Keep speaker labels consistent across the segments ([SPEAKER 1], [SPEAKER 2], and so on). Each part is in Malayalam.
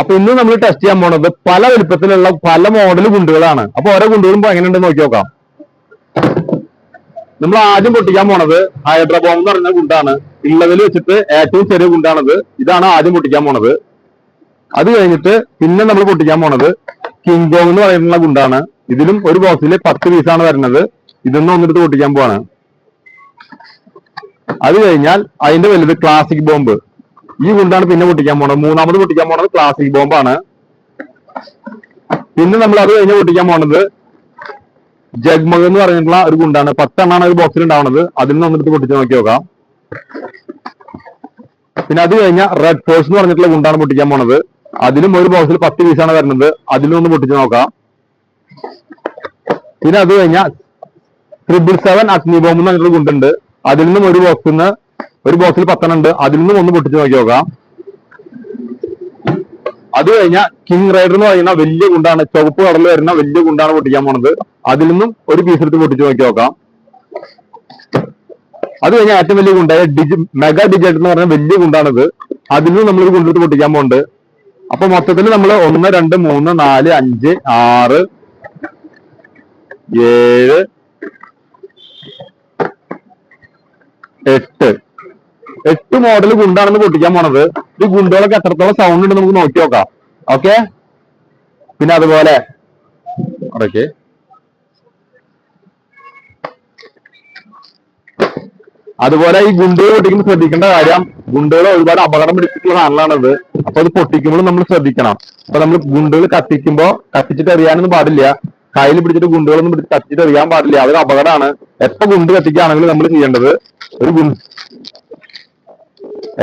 [SPEAKER 1] അപ്പൊ ഇന്ന് നമ്മൾ ടെസ്റ്റ് ചെയ്യാൻ പോണത് പല വലുപ്പത്തിലുള്ള പല മോഡൽ ഗുണ്ടുകളാണ്. അപ്പൊ ഓരോ ഗുണ്ടുകളും എങ്ങനെയുണ്ടെന്ന് നോക്കി നോക്കാം. നമ്മൾ ആദ്യം പൊട്ടിക്കാൻ പോണത് ഹൈഡ്രോബോം എന്ന് പറഞ്ഞ ഗുണ്ടാണ്. ഉള്ളതിൽ വെച്ചിട്ട് ഏറ്റവും ചെറിയ ഗുണ്ടാണത്. ഇതാണ് ആദ്യം പൊട്ടിക്കാൻ പോണത്. അത് കഴിഞ്ഞിട്ട് പിന്നെ നമ്മൾ പൊട്ടിക്കാൻ പോണത് കിങ്കോങ് എന്ന് പറയുന്ന ഗുണ്ടാണ്. ഇതിലും ഒരു ബോക്സിൽ പത്ത് പീസാണ് വരുന്നത്. ഇതൊന്നും വന്നിട്ട് പൊട്ടിക്കാൻ പോവാണ്. അത് കഴിഞ്ഞാൽ അതിന്റെ വലുത് ക്ലാസിക് ബോംബ് ഈ ഗുണ്ടാണ് പിന്നെ പൊട്ടിക്കാൻ പോണത്. മൂന്നാമത് പൊട്ടിക്കാൻ പോണത് ക്ലാസിക് ബോംബാണ് പിന്നെ നമ്മൾ അത് കഴിഞ്ഞ് പൊട്ടിക്കാൻ പോണത് ജഗ്മഗ് എന്ന് പറഞ്ഞിട്ടുള്ള ഒരു ഗുണ്ടാണ്. പത്തെണ്ണാണ് ഒരു ബോക്സിൽ ഉണ്ടാവുന്നത് അതിൽ നിന്ന് ഒന്നെടുത്ത് പൊട്ടിച്ച് നോക്കി നോക്കാം. പിന്നെ അത് കഴിഞ്ഞ റെഡ് ഫോഴ്സ് എന്ന് പറഞ്ഞിട്ടുള്ള ഗുണ്ടാണ് പൊട്ടിക്കാൻ പോണത്. അതിലും ഒരു ബോക്സിൽ പത്ത് പീസാണ് വരുന്നത്. അതിലും ഒന്ന് പൊട്ടിച്ച് നോക്കാം. പിന്നെ അത് കഴിഞ്ഞ ട്രിപ്പിൾ സെവൻ അഗ്നി ബോംബ് എന്ന് പറഞ്ഞിട്ടുള്ള ഗുണ്ടുണ്ട്. അതിൽ നിന്നും ഒരു ബോക്സിൽ നിന്ന് ഒരു ബോക്സിൽ പത്തെണ്ണം ഉണ്ട് അതിൽ നിന്നും ഒന്ന് പൊട്ടിച്ച് നോക്കി നോക്കാം. അത് കഴിഞ്ഞാൽ കിങ് റൈഡർ എന്ന് പറയുന്ന വലിയ ഗുണ്ടാണ് ചുവപ്പ് കടലിൽ വരുന്ന വലിയ ഗുണ്ടാണ് പൊട്ടിക്കാൻ പോണത്. അതിൽ നിന്നും ഒരു പീസ് എടുത്ത് പൊട്ടിച്ച് നോക്കി നോക്കാം. അത് കഴിഞ്ഞാൽ ഏറ്റവും വലിയ ഗുണ്ടായ ഡിജി മെഗാ ഡിജറ്റ് എന്ന് പറഞ്ഞ വലിയ ഗുണ്ടാണിത്. അതിൽ നിന്നും ഒരു ഗുണ്ടെടുത്ത് പൊട്ടിക്കാൻ പോകുന്നുണ്ട് അപ്പൊ മൊത്തത്തിൽ നമ്മൾ ഒന്ന് രണ്ട് മൂന്ന് നാല് അഞ്ച് ആറ് ഏഴ് എട്ട് എട്ട് മോഡൽ ഗുണ്ടാണെന്ന് പൊട്ടിക്കാൻ പോണത്. ഈ ഗുണ്ടുകളൊക്കെ എത്രത്തോളം സൗണ്ട് ഉണ്ട് നമുക്ക് നോക്കി നോക്കാം. ഓക്കെ പിന്നെ അതുപോലെ. ഓക്കെ അതുപോലെ ഈ ഗുണ്ടുകൾ പൊട്ടിക്കുമ്പോൾ ശ്രദ്ധിക്കേണ്ട കാര്യം ഗുണ്ടുകൾ ഒരുപാട് അപകടം പിടിച്ചിട്ടുള്ള സാധനമാണത് അപ്പൊ അത് പൊട്ടിക്കുമ്പോൾ നമ്മൾ ശ്രദ്ധിക്കണം. അപ്പൊ നമ്മൾ ഗുണ്ടുകൾ കത്തിക്കുമ്പോൾ കത്തിച്ചിട്ട് എറിയാനൊന്നും പാടില്ല. കയ്യിൽ പിടിച്ചിട്ട് ഗുണ്ടുകളൊന്നും പിടിച്ച് കത്തിച്ചിട്ട് എറിയാൻ പാടില്ല. അതൊരു അപകടമാണ്. എപ്പോ ഗുണ്ട് കത്തിക്കുകയാണെങ്കിൽ നമ്മൾ ചെയ്യേണ്ടത് ഒരു ഗുണ്ട്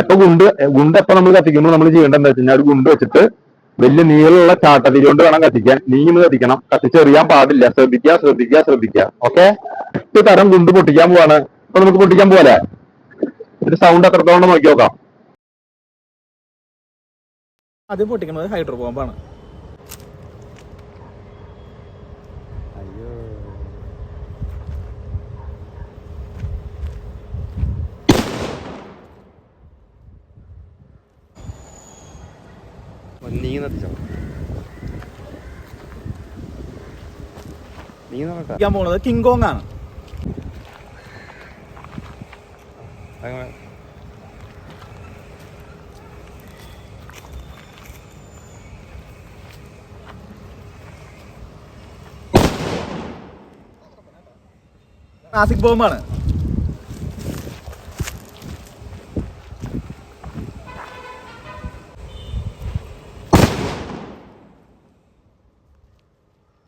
[SPEAKER 1] എപ്പോ ഗുണ്ട് ഗുണ്ട് എപ്പൊ നമ്മൾ കത്തിക്കുമ്പോൾ നമ്മൾ ചെയ്യേണ്ടത് എന്താ വെച്ച് കഴിഞ്ഞാൽ ഒരു ഗുണ്ട് വെച്ചിട്ട് വലിയ നീളമുള്ള ചാട്ടതിരി കൊണ്ട് വേണം കത്തിക്കാൻ. നീങ്ങുന്നത് കത്തിക്കണം. കത്തിച്ചെറിയാൻ പാടില്ല. ശ്രദ്ധിക്കുക ശ്രദ്ധിക്കുക ശ്രദ്ധിക്കുക ഓക്കെ? എട്ട് തരം ഗുണ്ട് പൊട്ടിക്കാൻ പോവാണ്. അപ്പൊ നമുക്ക് പൊട്ടിക്കാൻ പോലെ ഒരു സൗണ്ട് എത്രത്തോളം നോക്കി നോക്കാം.
[SPEAKER 2] അത് പൊട്ടിക്കുന്നത് ഹൈഡ്രോ ബോംബാണ്.
[SPEAKER 3] നീ നത്തിച്ചോ നീ നോക്കട്ടെ
[SPEAKER 2] പൊട്ടിക്കാൻ പോകുന്നത് കിങ് കോങ് ആണ്.
[SPEAKER 3] അങ്ങനെ.
[SPEAKER 2] ക്ലാസിക് ബോംബാണ്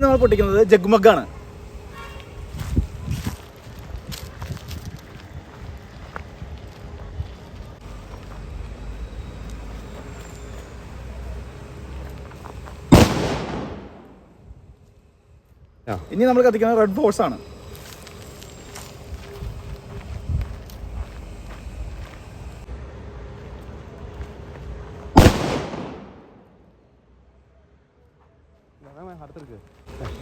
[SPEAKER 2] നമ്മൾ പൊട്ടിക്കുന്നത് ജഗ്മഗാണ്. ഇനി നമ്മൾ കത്തിക്കുന്നത് റെഡ് ഫോഴ്സ് ആണ്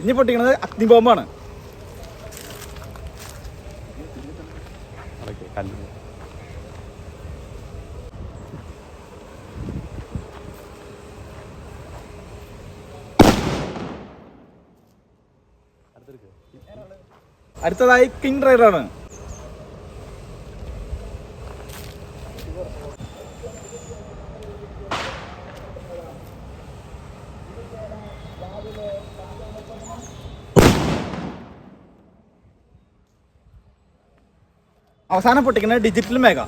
[SPEAKER 2] ഇനി പൊട്ടിക്കണത് അഗ്നി ബോംബാണ്
[SPEAKER 3] അതൊക്കെ കല്ല്. അടുത്തെടുക്ക്.
[SPEAKER 2] അടുത്തതായി കിങ് റൈഡറാണ്. അവസാനം പൊട്ടിക്കുന്നത് ഡിജിറ്റൽ മേഘ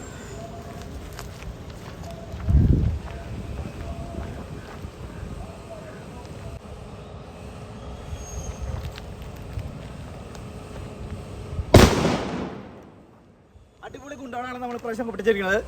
[SPEAKER 2] അടിപൊളി ഗുണ്ടാണ് നമ്മൾ പ്രാവശ്യം പൊട്ടിച്ചിരിക്കുന്നത്.